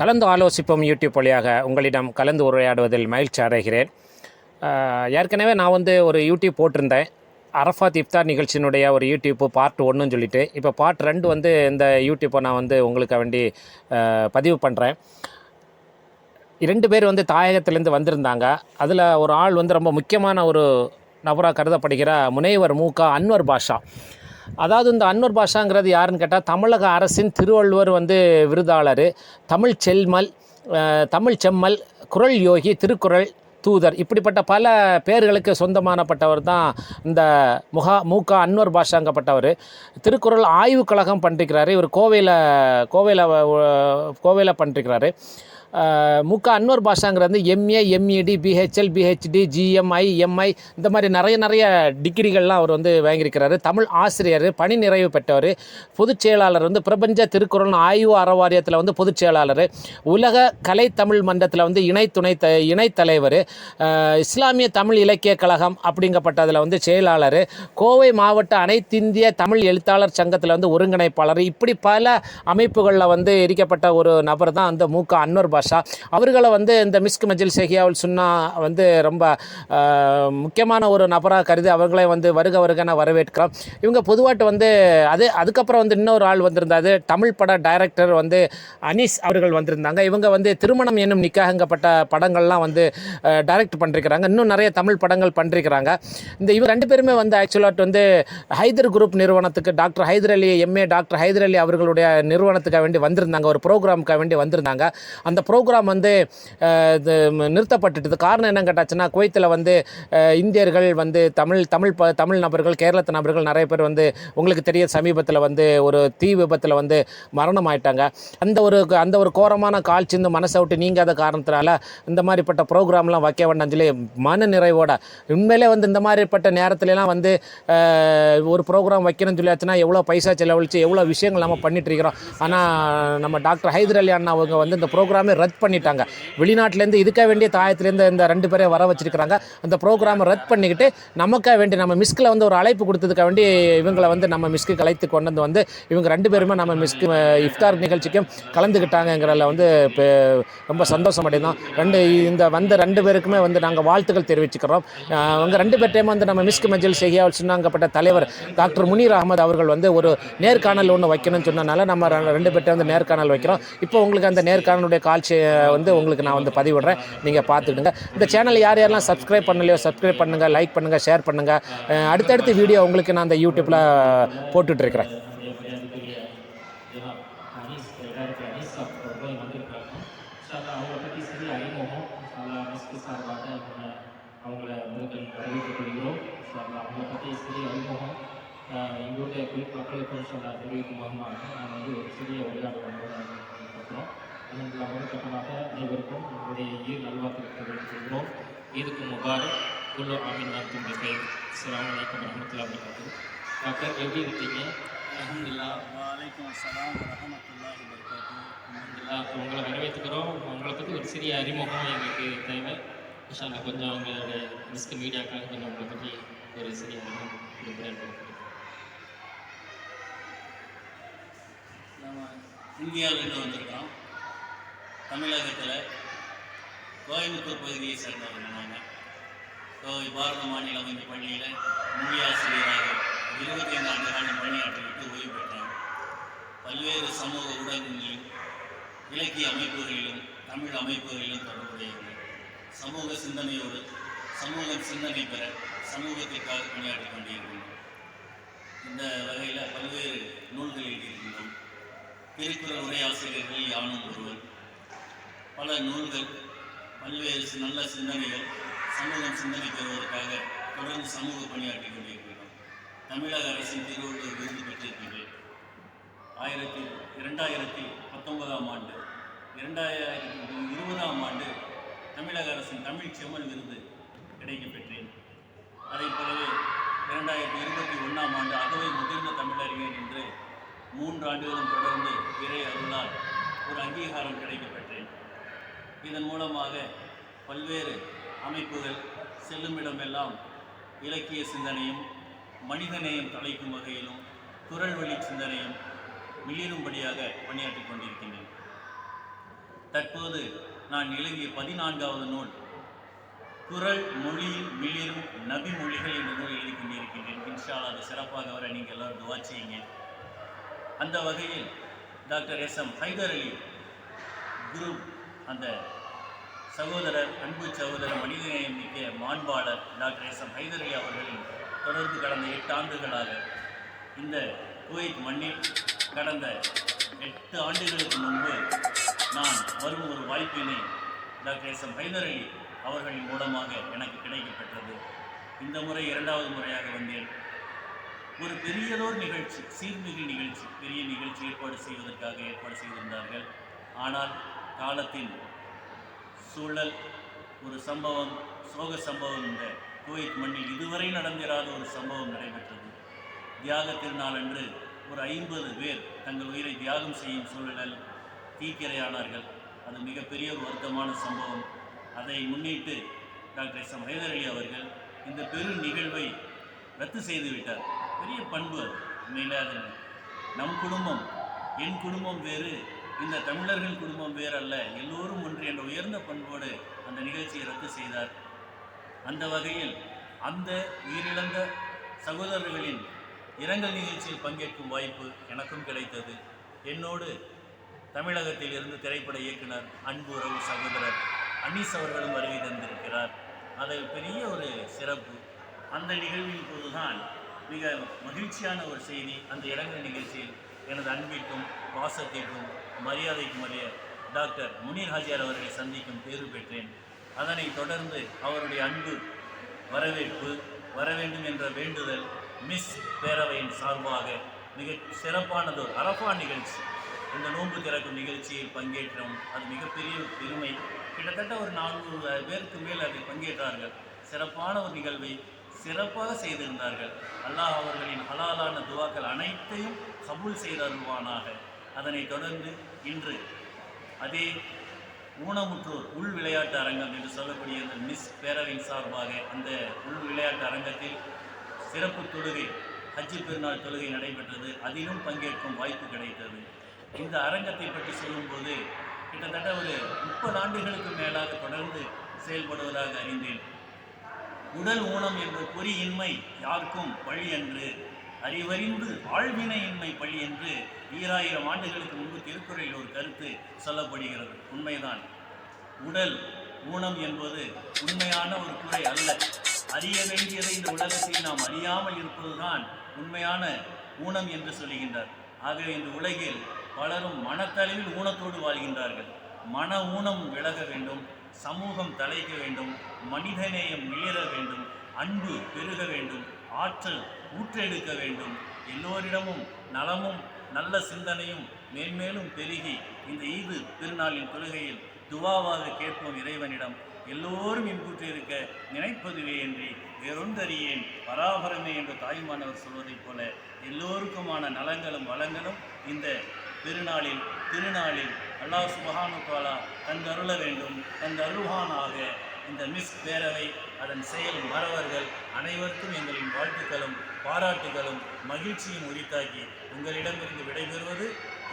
கலந்து ஆலோசிப்போம் யூடியூப் வழியாக. உங்களிடம் கலந்து உரையாடுவதில் மகிழ்ச்சி அடைகிறேன். ஏற்கனவே நான் வந்து ஒரு யூடியூப் போட்டிருந்தேன். அரஃபாத் இப்தார் நிகழ்ச்சியினுடைய ஒரு யூடியூப்பு பார்ட் ஒன்றுன்னு சொல்லிட்டு. இப்போ பார்ட் ரெண்டு வந்து இந்த யூடியூப்பை நான் வந்து உங்களுக்கு வேண்டி பதிவு பண்ணுறேன் இரண்டு பேர் வந்து தாயகத்திலேருந்து வந்திருந்தாங்க. அதில் ஒரு ஆள் வந்து ரொம்ப முக்கியமான ஒரு நபராக கருதப்படுகிற முனைவர் மூகா அன்வர் பாஷா. அதாவது இந்த அன்வர் பாஷாங்கிறது யாருன்னு கேட்டால் தமிழக அரசின் திருவள்ளுவர் வந்து விருதாளர். தமிழ் செல்மல் தமிழ் செம்மல் குரல் யோகி திருக்குறள் தூதர் இப்படிப்பட்ட பல பேர்களுக்கு சொந்தமானப்பட்டவர் தான் இந்த முகா மூக்கா அன்வர் பாஷாங்கப்பட்டவர். திருக்குறள் ஆய்வுக் கழகம் பண்ணிருக்கிறாரு இவர் கோவையில் கோவையில் கோவையில் பண்ணிருக்கிறாரு முக்கா Anwar பாஷாங்கிறது MA MEd BHL PhD GMI MI இந்த மாதிரி நிறைய நிறைய டிகிரிகள்லாம் அவர் வந்து வாங்கியிருக்கிறாரு. தமிழ் ஆசிரியர் பணி நிறைவு பெற்றவர் பொதுச் செயலாளர் வந்து பிரபஞ்ச திருக்குறள் ஆய்வு அறவாரியத்தில் வந்து பொதுச் செயலாளர் உலக கலை தமிழ் மன்றத்தில் வந்து இணை துணை த இணைத்தலைவர் இஸ்லாமிய தமிழ் இலக்கிய கழகம் அப்படிங்கப்பட்டதில் வந்து செயலாளர் கோவை மாவட்ட அனைத்திந்திய தமிழ் எழுத்தாளர் சங்கத்தில் வந்து ஒருங்கிணைப்பாளர். இப்படி பல அமைப்புகளில் வந்து எரிக்கப்பட்ட ஒரு நபர் தான் அந்த மூக்க அன்வர் பாஷா அவர்களை வந்து இந்த மிஸ்க் மஜில் ஷெஹியாவுல் சுன்னா வந்து ரொம்ப முக்கியமான ஒரு நபராக கருதி அவர்களை வந்து வருக வருகன வரவேற்கிறோம். இவங்க பொதுவாட்டு வந்து அது அதுக்கப்புறம் வந்து இன்னொரு ஆள் வந்திருந்தாரு. தமிழ் பட டைரக்டர் வந்து அனீஸ் அவர்கள் வந்திருந்தாங்க. இவங்க வந்து திருமணம் என்னும் நிக்காகங்கப்பட்ட படங்கள்லாம் வந்து டைரக்ட் பண்ணிருக்கிறாங்க. இன்னும் நிறைய தமிழ் படங்கள் பண்ணிருக்கிறாங்க. இந்த இவங்க ரெண்டு பேருமே வந்து ஆக்சுவலாக வந்து ஹைதர் குரூப் நிறுவனத்துக்கு doctor Haider Ali MA doctor Haider Ali அவர்களுடைய நிறுவனத்துக்காக வேண்டி வந்திருந்தாங்க. ஒரு ப்ரோக்ராமுக்காக வேண்டி வந்திருந்தாங்க. அந்த ப்ரோக்ராம் வந்து இது நிறுத்தப்பட்டுட்டது. காரணம் என்னன்னு கேட்டாச்சுன்னா குவைத்தில் வந்து இந்தியர்கள் வந்து தமிழ் தமிழ் ப தமிழ் நபர்கள் கேரளத்து நபர்கள் நிறைய பேர் வந்து உங்களுக்கு தெரிய சமீபத்தில் வந்து ஒரு தீ விபத்தில் வந்து மரணம் ஆயிட்டாங்க. அந்த ஒரு அந்த ஒரு கோரமான கால் இந்த மனசை விட்டு நீங்காத காரணத்தினால இந்த மாதிரிப்பட்ட ப்ரோக்ராம்லாம் வைக்க வேண்டாம்னு சொல்லி மன நிறைவோட உண்மையிலே வந்து இந்த மாதிரிப்பட்ட நேரத்துலலாம் வந்து ஒரு ப்ரோக்ராம் வைக்கணும்னு சொல்லியாச்சுன்னா எவ்வளோ பைசா செலவழித்து எவ்வளோ விஷயங்கள் நம்ம பண்ணிட்டு இருக்கிறோம். ஆனால் நம்ம டாக்டர் ஹைதர் அலி அண்ணா அவங்க வந்து இந்த ப்ரோக்ராமே ரத்து பண்ணிட்டாங்க. வெளிநாட்டிலேருந்து இதுக்காக வேண்டிய தாயத்துலேருந்து இந்த ரெண்டு பேரை வர வச்சிருக்கிறாங்க. அந்த ப்ரோக்ராமை ரத்து பண்ணிக்கிட்டு நமக்காக வேண்டி நம்ம மிஸ்கில் வந்து ஒரு அழைப்பு கொடுத்ததுக்காக வேண்டி இவங்களை வந்து நம்ம மிஸ்க்கு கலைத்து கொண்டு வந்து வந்து இவங்க ரெண்டு பேருமே நம்ம மிஸ்க்கு இஃப்தார் நிகழ்ச்சிக்கும் கலந்துக்கிட்டாங்கங்கிறதுல வந்து இப்போ ரொம்ப சந்தோஷம் அடைந்தோம். ரெண்டு இந்த வந்த ரெண்டு பேருக்குமே வந்து நாங்கள் வாழ்த்துக்கள் தெரிவிச்சுக்கிறோம். அவங்க ரெண்டு பேர்ட்டையும் வந்து நம்ம மிஸ்க் மஞ்சள் செய்யால் சொன்னாங்கப்பட்ட தலைவர் டாக்டர் முனீர் அகமது அவர்கள் வந்து ஒரு நேர்காணல் ஒன்று வைக்கணும்னு சொன்னனால நம்ம ரெண்டு பேர்ட்டையும் வந்து நேர்காணல் வைக்கிறோம். இப்போ உங்களுக்கு அந்த நேர்காணலுடைய வந்து உங்களுக்கு நான் வந்து பதிவிடுறேன். நீங்கள் பார்த்துக்கிடுங்க. இந்த சேனல் யார் யாரெல்லாம் சப்ஸ்கிரைப் பண்ணலையோ சப்ஸ்கிரைப் பண்ணுங்கள் லைக் பண்ணுங்கள் ஷேர் பண்ணுங்கள் அடுத்தடுத்த வீடியோ உங்களுக்கு நான் அந்த யூடியூப்பில் போட்டுட்ருக்கிறேன். அவங்கள உங்களுக்கு கொள்கிறோம் அவங்கள பற்றி சிறிய அறிமுகம். எங்களுடைய குறிப்பு மக்களுக்கு தெரிவிக்கும் முகமாக நாங்கள் வந்து ஒரு சிறிய விளையாட்டு பண்ணுறோம் அதன் முதற்கட்டமாக அனைவருக்கும் உங்களுடைய ஈர் நல்வாழ்த்துக்களை தெரிவித்துக் இதுக்கு முபாரக் குல்லு ஆமீன் வாத்தும் பிகைர் அஸ்ஸலாமு அலைக்கும் வரஹ்மத்துல்லாஹி வபரகாத்துஹு. டாக்டர் எப்படி இருக்கீங்க? அல்ஹம்துலில்லாஹ். வலைக்கம் அஸ்ஸலாம் வரஹமத்துல்லாஹி வபரகாத்துஹு. ஆஹ் உங்களை வரவேற்றுக்கிறோம். உங்களை பற்றி ஒரு சிறிய அறிமுகம் எங்களுக்கு தேவை. இன்ஷால்லா கொஞ்சம் உங்களுடைய மிஸ்க் மீடியாக்காக கொஞ்சம் உங்களை பற்றி ஒரு சிறிய அறிமுகம் கொடுக்குறேன். நம்ம இந்தியாவிலிருந்து வந்திருக்கோம். தமிழகத்தில் கோயம்புத்தூர் பகுதியை சேர்ந்தவர்கள் நாங்கள் கோவை பாரத மாநில வங்கி பள்ளியில் மொழி ஆசிரியராக இருபத்தைந்து ஆண்டு காலம் பணியாற்றிவிட்டு ஓய்வு பெற்றார் பல்வேறு சமூக ஊடகங்களிலும் இலக்கிய அமைப்புகளிலும் தமிழ் அமைப்புகளிலும் தொடர்புடையவர்கள். சமூக சிந்தனையோடு சமூக சிந்தனை பெற சமூகத்திற்காக பணியாற்றி கொண்டிருக்கின்றோம் இந்த வகையில் பல்வேறு நூல்கள் எழுதியிருக்கின்றோம் திருக்குறள் உரையாசிரியர்கள் யானும் ஒருவர் பல நூல்கள் பல்வேறு நல்ல சிந்தனைகள் சமூகம் சிந்தனை பெறுவதற்காக தொடர்ந்து சமூக பணியாற்றி கொண்டிருக்கிறோம் தமிழக அரசின் திருவள்ளுவர் விருது பெற்றிருக்கிறீர்கள் ஆயிரத்தி இரண்டாயிரத்தி பத்தொன்பதாம் ஆண்டு இரண்டாயிரத்தி இருபதாம் ஆண்டு தமிழக அரசின் தமிழ் செம்மல் விருது கிடைக்கப் பெற்றேன். அதைப் போலவே இரண்டாயிரத்தி இருபத்தி ஒன்றாம் ஆண்டு அகவை முதிர்ந்த தமிழறிஞர் என்று மூன்று ஆண்டுகளும் தொடர்ந்து இறை அருளால் ஒரு அங்கீகாரம் கிடைக்கப்பட்டது. இதன் மூலமாக பல்வேறு அமைப்புகள் செல்லுமிடமெல்லாம் இலக்கிய சிந்தனையும் மனிதநேயம் தலைக்கும் வகையிலும் குரல் வழி சிந்தனையும் மிளிரும்படியாக பணியாற்றிக் கொண்டிருக்கின்றேன். தற்போது நான் எழுதிய பதினான்காவது நூல் குரல் மொழியில் மிளிரும் நபி மொழிகள் என்ற நூல் எழுதி கொண்டிருக்கின்றேன். இன்ஷால் அது சிறப்பாக வர நீங்கள் எல்லோரும் துவா செய்யுங்க. அந்த வகையில் doctor S M Haider Ali குரு அந்த சகோதரர் அன்பு சகோதரர் மனிதநேயம் மிக்க மாண்பாளர் டாக்டர் எஸ் எம் ஹைதரலி அவர்களின் தொடர்பு கடந்த எட்டு ஆண்டுகளாக இந்த குவைத் மண்ணில் கடந்த எட்டு ஆண்டுகளுக்கு முன்பு நான் வரும் ஒரு வாய்ப்பினை doctor S M Haider Ali அவர்களின் மூலமாக எனக்கு கிடைக்கப்பெற்றது. இந்த முறை இரண்டாவது முறையாக வந்தேன். ஒரு பெரியதோர் நிகழ்ச்சி சீர்மிகு நிகழ்ச்சி பெரிய நிகழ்ச்சி ஏற்பாடு செய்வதற்காக ஏற்பாடு செய்திருந்தார்கள். ஆனால் காலத்தின் சூழல் ஒரு சம்பவம் சோக சம்பவம் இந்த குவைத் மண்ணில் இதுவரை நடந்திராத ஒரு சம்பவம் நடைபெற்றது. தியாக திருநாள் அன்று ஒரு ஐம்பது பேர் தங்கள் உயிரை தியாகம் செய்யும் சூழலில் தீக்கிரையானார்கள். அது மிகப்பெரிய ஒரு வருத்தமான சம்பவம். அதை முன்னிட்டு doctor S M Haider Ali அவர்கள் இந்த பெரு நிகழ்வை ரத்து செய்துவிட்டார். பெரிய பண்பு அது. உண்மையிலே அது நம் குடும்பம் என் குடும்பம் வேறு இந்த தமிழர்கள் குடும்பம் வேறல்ல. எல்லோரும் ஒன்று என்ற உயர்ந்த பண்போடு அந்த நிகழ்ச்சியை ரத்து செய்தார். அந்த வகையில் அந்த உயிரிழந்த சகோதரர்களின் இரங்கல் நிகழ்ச்சியில் பங்கேற்கும் வாய்ப்பு எனக்கும் கிடைத்தது. என்னோடு தமிழகத்தில் இருந்து திரைப்பட இயக்குனர் அன்பு உறவு சகோதரர் அனீஸ் அவர்களும் வருகை தந்திருக்கிறார். அது பெரிய ஒரு சிறப்பு. அந்த நிகழ்வின் போதுதான் மிக மகிழ்ச்சியான ஒரு செய்தி அந்த இரங்கல் நிகழ்ச்சியில் எனது அன்பிற்கும் பாசத்திற்கும் மரியாதைக்கும் உரிய டாக்டர் முனீர் ஹாஜியார் அவர்களை சந்திக்கும் தேர்வு பெற்றேன். அதனை தொடர்ந்து அவருடைய அன்பு வரவேற்பு வர வேண்டும் என்ற வேண்டுதல் மிஸ் பேரவையின் சார்பாக மிக சிறப்பானதொரு அரபா நிகழ்ச்சி. இந்த நோன்பு திறக்கும் நிகழ்ச்சியில் பங்கேற்றோம். அது மிகப்பெரிய பெருமை. கிட்டத்தட்ட ஒரு நானூறு பேருக்கு மேல் அதில் பங்கேற்றார்கள். சிறப்பான ஒரு நிகழ்வை சிறப்பாக செய்திருந்தார்கள். அல்லாஹ் அவர்களின் ஹலாலான துவாக்கள் அனைத்தையும் கபூல் செய்தருவானாக அதனைத் தொடர்ந்து இன்று அதே ஊனமுற்றோர் உள் விளையாட்டு அரங்கம் என்று சொல்லக்கூடிய அந்த மிஸ் பேரவின் சார்பாக அந்த உள் விளையாட்டு அரங்கத்தில் சிறப்பு தொழுகை ஹஜ்ஜி பெருநாள் தொழுகை நடைபெற்றது. அதிலும் பங்கேற்கும் வாய்ப்பு கிடைத்தது. இந்த அரங்கத்தை பற்றி சொல்லும்போது கிட்டத்தட்ட ஒரு முப்பது ஆண்டுகளுக்கு மேலாக தொடர்ந்து செயல்படுவதாக அறிந்தேன். உடல் ஊனம் என்ற பொறியின்மை யாருக்கும் பழி என்று. அறிவறிந்து ஆழ்வினையின்மை பழி என்று ஈராயிரம் ஆண்டுகளுக்கு முன்பு திருக்குறளில் ஒரு கருத்து சொல்லப்படுகிறது. உண்மைதான். உடல் ஊனம் என்பது உண்மையான ஒரு குறை அல்ல. அறிய வேண்டியதை இந்த உலகத்தில் நாம் அறியாமல் இருப்பதுதான் உண்மையான ஊனம் என்று சொல்லுகின்றார் ஆகவே இந்த உலகில் பலரும் மனத்தளவில் ஊனத்தோடு வாழ்கின்றார்கள். மன ஊனம் விலக வேண்டும். சமூகம் தலைக்க வேண்டும் மனிதநேயம் மிளிர வேண்டும் அன்பு பெருக வேண்டும் ஆற்றல் ஊற்றெடுக்க வேண்டும். எல்லோரிடமும் நலமும் நல்ல சிந்தனையும் மேன்மேலும் பெருகி இந்த ஈது திருநாளின் தொழுகையில் துவாவாக கேட்போம் இறைவனிடம். எல்லோரும் இன்புற்றிருக்க நினைப்பதுவே என்று வேறொன்றறியேன். பராபரமே என்று தாய்மானவர் சொல்வதைப் போல எல்லோருக்குமான நலங்களும் வளங்களும் இந்த பெருநாளில் திருநாளில் அல்லாஹ் சுபஹானு தாலா தந்தருள வேண்டும் தந்தருள்வானாக இந்த மிஸ் பேரவை அதன் செயல் மறவர்கள் அனைவருக்கும் எங்களின் வாழ்த்துக்களும் பாராட்டுகளும் மகிழ்ச்சியும் உரித்தாக்கி உங்களிடமிருந்து விடைபெறுவது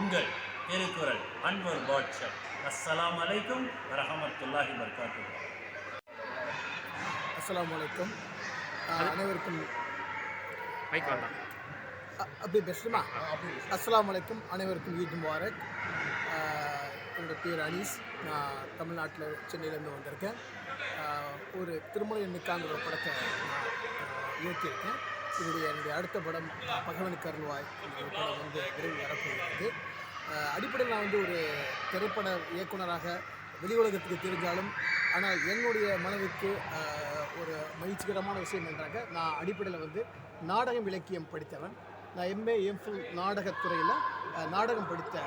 உங்கள் திருக்குறள் அன்வர் பாட்ஷா. அஸ்ஸலாமு அலைக்கும் வரஹமத்துல்லாஹி வர்காத்து அஸ்ஸலாமு அலைக்கும். அஹ் அனைவருக்கும் அப்படியே பேசணுமா அஸ்ஸலாமு அலைக்கும். அனைவருக்கும் ஈத் முபாரக். என்னோடய பேர் அனீஸ் நான் தமிழ்நாட்டில் சென்னையிலேருந்து வந்திருக்கேன். ஒரு திருமண எண்ணுக்காங்கிற ஒரு படத்தை நான் இயக்கியிருக்கேன். இதனுடைய என்னுடைய அடுத்த படம் பகவன் கருள்வாய் என்ற படம் வந்து விரைவில் வரப்போகிறது. அடிப்படையில் நான் வந்து ஒரு திரைப்பட இயக்குனராக வெளி உலகத்துக்கு தெரிஞ்சாலும் ஆனால் என்னுடைய மனதுக்கு ஒரு மகிழ்ச்சிகரமான விஷயம் என்றாங்க நான் அடிப்படையில் வந்து நாடகம் இலக்கியம் படித்தவன். நான் எம்ஏ எம்ஃபில் நாடகத்துறையில் நாடகம் படித்த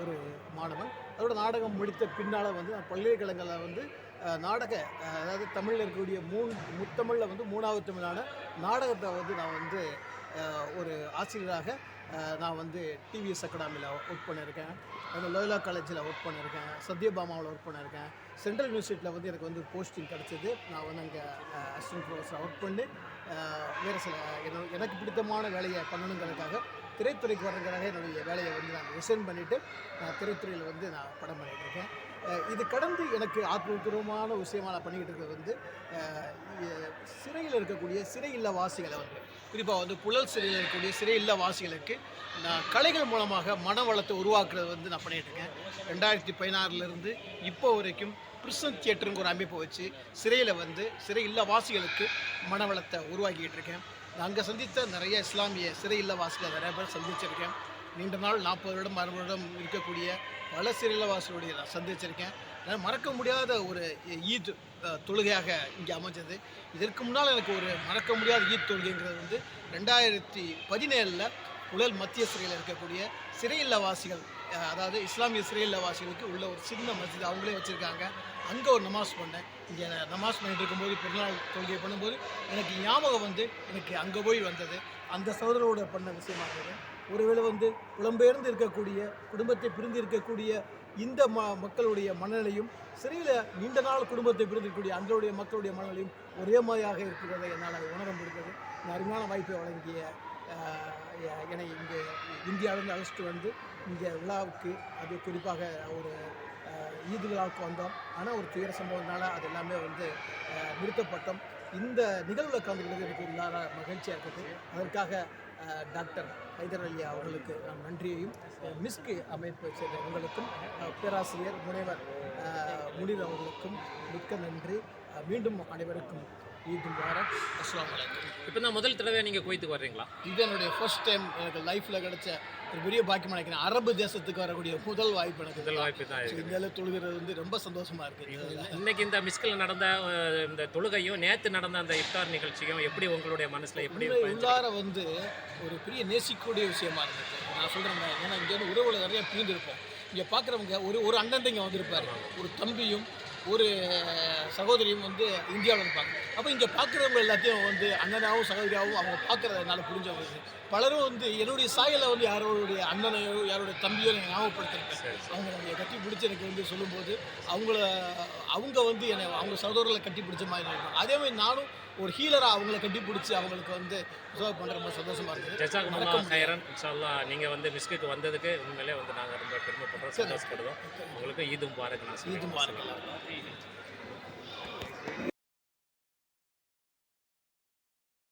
ஒரு மாணவன். அதோட நாடகம் முடித்த பின்னால் வந்து நான் பல்கலைக்கழகங்களில் வந்து நாடக அதாவது தமிழில் இருக்கக்கூடிய மூணு முத்தமிழில் வந்து மூணாவது தமிழான நாடகத்தை வந்து நான் வந்து ஒரு ஆசிரியராக நான் வந்து டிவிஎஸ் அகாடமியில் ஒர்க் பண்ணியிருக்கேன். அந்த லோயலா காலேஜில் ஒர்க் பண்ணியிருக்கேன். சத்யபாமாவில் ஒர்க் பண்ணியிருக்கேன். சென்ட்ரல் யூனிவர்சிட்டியில் வந்து எனக்கு வந்து போஸ்டிங் கிடச்சிது. நான் வந்து அங்கே அசிஸ்டன்ட் ப்ரொஃபஸராக ஒர்க் பண்ணி வேறு சில என்ன- எனக்கு பிடித்தமான வேலையை பண்ணணுங்கிறதுக்காக திரைத்துறைக்கு வர்றதுக்காக என்னுடைய வேலையை வந்து நான் ரிசைன் பண்ணிவிட்டு நான் திரைத்துறையில் வந்து நான் படம் பண்ணிகிட்டு இருக்கேன். இது கடந்து எனக்கு ஆத்மபூர்வமான விஷயமா நான் பண்ணிக்கிட்டு இருக்கிறது வந்து சிறையில் இருக்கக்கூடிய சிறை இல்ல வாசிகளை வந்து குறிப்பாக வந்து புழல் சிறையில் இருக்கக்கூடிய சிறை இல்ல வாசிகளுக்கு நான் கலைகள் மூலமாக மன வளத்தை உருவாக்குறது வந்து நான் பண்ணிகிட்டு இருக்கேன். ரெண்டாயிரத்தி பதினாறுலேருந்து இப்போ வரைக்கும் பிரிசன் தியேட்டருங்கிற ஒரு அமைப்பை வச்சு சிறையில் வந்து சிறை இல்ல வாசிகளுக்கு மனவளத்தை உருவாக்கிட்டு இருக்கேன். அங்கே சந்தித்த நிறைய இஸ்லாமிய சிறையில்லவாசிகளை நிறைய பேர் சந்திச்சிருக்கேன். நீண்ட நாள் நாற்பது வருடம் அறுபது வருடம் இருக்கக்கூடிய பல சிறையில்லவாசிகளுடைய நான் சந்திச்சிருக்கேன். நான் மறக்க முடியாத ஒரு ஈத் தொழுகையாக இங்கே அமைஞ்சது. இதற்கு முன்னால் எனக்கு ஒரு மறக்க முடியாத ஈத் தொழுகைங்கிறது வந்து ரெண்டாயிரத்தி பதினேழில் புழல் மத்திய சிறையில் இருக்கக்கூடிய சிறையில்லவாசிகள் அதாவது இஸ்லாமிய சிறை இல்லவாசிகளுக்கு உள்ள ஒரு சின்ன மஸ்ஜித் அவங்களே வச்சுருக்காங்க. அங்கே ஒரு நமாஸ் பண்ணேன். இங்கே நமாஸ் பண்ணிட்டு இருக்கும்போது பெருநாள் தொழுகை பண்ணும்போது எனக்கு ஞாபகம் வந்து எனக்கு அங்கே போய் வந்தது. அந்த சகோதரோட பண்ண விஷயமாக ஒருவேளை வந்து புலம்பெயர்ந்து இருக்கக்கூடிய குடும்பத்தை பிரிந்து இருக்கக்கூடிய இந்த ம மக்களுடைய மனநிலையும் சிறையில் நீண்ட நாள் குடும்பத்தை பிரிந்திருக்கக்கூடிய அன்றைய மக்களுடைய மனநிலையும் ஒரே மாதிரியாக இருக்கிறதை என்னால் உணர முடிந்தது. இந்த அருமையான வாய்ப்பை வழங்கிய என்னை இங்கே இந்தியாவிலிருந்து அழைச்சிட்டு வந்து இங்கே விழாவுக்கு அது குறிப்பாக ஒரு அஹ், ஈத் விழாவுக்கு வந்தோம். ஆனால் ஒரு துயர சம்பவத்தினால அது எல்லாமே வந்து நிறுத்தப்பட்டோம். இந்த நிகழ்வில் கலந்துக்கிறது எனக்கு இல்லாத மகிழ்ச்சியாக இருக்குது. அதற்காக டாக்டர் ஹைதர் அலி அவர்களுக்கு நான் நன்றியையும் மிஸ்கு அமைப்பு சேர்ந்த உங்களுக்கும் பேராசிரியர் முனைவர் முனிவர் அவர்களுக்கும் மிக்க நன்றி. மீண்டும் அனைவருக்கும் ஈத் முபாரக் அஸ்ஸலாமு அலைக்கும் இப்போ தான் முதல் தடவை நீங்கள் குவைத்துக்கு வர்றீங்களா? இது என்னுடைய ஃபர்ஸ்ட் டைம் எனக்கு லைஃப்பில் கிடைச்ச ஒரு பெரிய பாக்கியம் நினைக்கிறேன் அரபு தேசத்துக்கு வரக்கூடிய முதல் வாய்ப்பு எனக்கு. முதல் வாய்ப்பு தான் So, இந்த அளவு தொழுகிறது வந்து ரொம்ப சந்தோஷமா இருக்கு. இன்னைக்கு இந்த மிஸ்கில் நடந்த இந்த தொழுகையும் நேற்று நடந்த அந்த இஃப்தார் நிகழ்ச்சியும் எப்படி உங்களுடைய மனசில் எப்படி உள்ளார வந்து ஒரு பெரிய நேசிக்கக்கூடிய விஷயமா இருந்தது. நான் சொல்கிறேன் ஏன்னா இங்கே வந்து உறவுல நிறைய பிரிந்திருப்போம். இங்கே பார்க்குறவங்க ஒரு ஒரு அண்ணன் இங்கே வந்திருப்பாரு. ஒரு தம்பியும் ஒரு சகோதரியும் வந்து இந்தியாவில் இருப்பாங்க. அப்போ இங்கே பார்க்குறவங்க எல்லாத்தையும் வந்து அண்ணனாகவும் சகோதரியாகவும் அவங்க பார்க்குறத என்னால் புரிஞ்சவங்க பலரும் வந்து என்னுடைய சாயலை வந்து யாரோடைய அண்ணனையோ யாரோடைய தம்பியோ நான் ஞாபகப்படுத்திருப்பேன். அவங்க என்னை கட்டி பிடிச்சி எனக்கு வந்து சொல்லும்போது அவங்கள அவங்க வந்து என்னை அவங்க சகோதரர்களை கட்டி பிடிச்ச மாதிரி இருக்கும். அதே மாதிரி நானும் ஒரு ஹீலராக அவங்கள கட்டி பிடிச்சி அவங்களுக்கு வந்து உதவி பண்ணுற மாதிரி சந்தோஷமாக இருக்குது ஜசாகுமுல்லா ஹைரன் இன்ஷால்லா நீங்கள் வந்து மிஸ்குக்கு வந்ததுக்கு உண்மையிலே வந்து நாங்கள் ரொம்ப பெருமைப்படுறோம் சந்தோஷப்படுறோம் உங்களுக்கு ஈது முபாரக் நான் ஈது சொல்லிக்கிறேன். முபாரக் எல்லாருக்கும்.